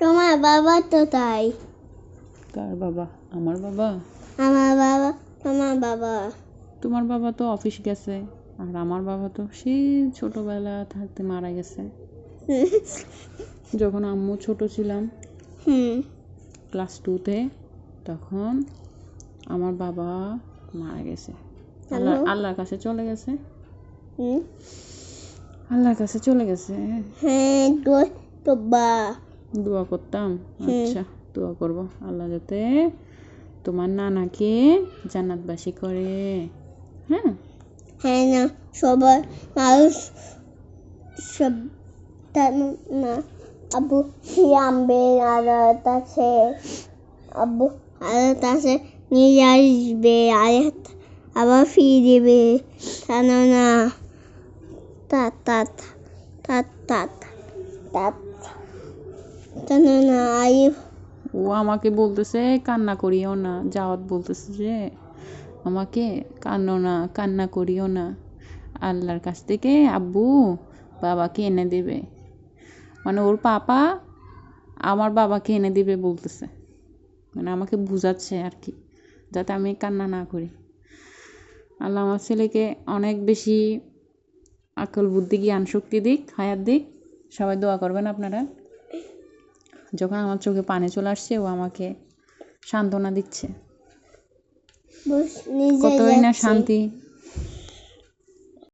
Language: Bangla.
তোমার বাবা তো তাই। কার বাবা? আমার বাবা? আমার বাবা তোমার বাবা। তোমার বাবা তো অফিস গেছে আর আমার বাবা তো সেই ছোটবেলা থাকতে মারা গেছে। যখন আম্মু ছোট ছিলাম হুম। ক্লাস টুতে তখন আমার বাবা মারা গেছে। আল্লাহ আল্লাহর কাছে চলে গেছে। হুম। আল্লাহর কাছে চলে গেছে। হ্যাঁ তো বা দোয়া করতাম। আচ্ছা দোয়া করব। আল্লাহ যাতে তোমার নানাকে জান্নাতবাসী করে। হ্যাঁ? হ্যাঁ না সবার মানুষ সব না। আবু আনবে আর তাছে আবু আর তাছে নিয়ে আসবে। আর আবার ফিরে দেবে। কেন না তা তা তা তা তা ও আমাকে বলতেছে, কান্না করিও না। জাওয়াত বলতেছে যে, আমাকে কান্নো না, কান্না করিও না। আল্লাহর কাছ থেকে আব্বু বাবাকে এনে দেবে। মানে ওর পাপা আমার বাবাকে এনে দেবে বলতেছে। মানে আমাকে বুঝাচ্ছে আর কি, যাতে আমি কান্না না করি। আল্লাহ আমার ছেলেকে অনেক বেশি আকল বুদ্ধি, জ্ঞান শক্তি দিক, হায়াত দিক। সবাই দোয়া করবেন আপনারা। যখন আমার চোখে পানি চলে আসছে ও আমাকে সান্ত্বনা দিচ্ছে। কতই না শান্তি।